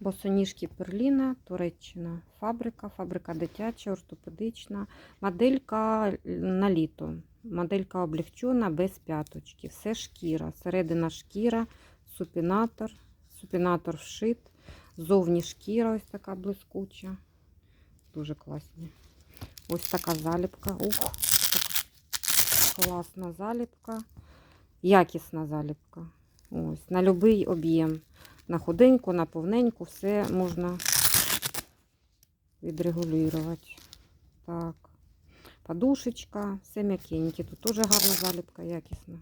Босоніжки Перліна, Туреччина. Фабрика, фабрика дитяча, ортопедична. Моделька на літо. Моделька облегчена, без п'яточки. Все шкіра. Середина шкіра, супінатор. Супінатор вшит. Зовні шкіра ось така блискуча. Дуже класні. Ось така заліпка. Ух, така класна заліпка. Якісна заліпка. Ось, на будь-який об'єм. На худеньку, на повненьку, все можна відрегулювати. Так. Подушечка, все м'якеньке. Тут теж гарна заліпка, якісна.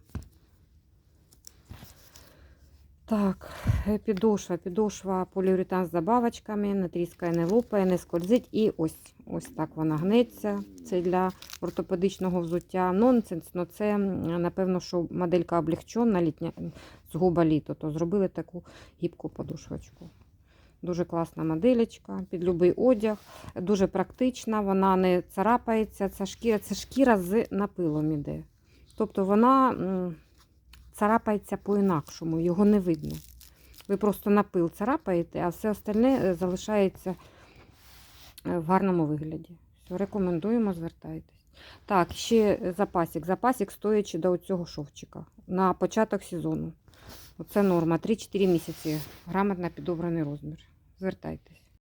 Так, е, підошва. Підошва поліуретан з добавочками, не тріскає, не лопає, не скользить. І ось ось так вона гнеться. Це для ортопедичного взуття. Нонсенс, але це, напевно, що моделька облегчена літня згуба літо, то зробили таку гібку подушвочку. Дуже класна моделечка, під любий одяг, дуже практична, вона не царапається. Це шкіра, це шкіра з напилом іде. Тобто вона царапається по-інакшому, його не видно. Ви просто напил царапаєте, а все остальне е, залишається е, в гарному вигляді. Все, рекомендуємо, звертайтесь. Так, ще запасик. Запасик стоячи до цього шовчика на початок сезону. Оце норма. 3-4 місяці. Грамотно підобраний розмір. Звертайтесь.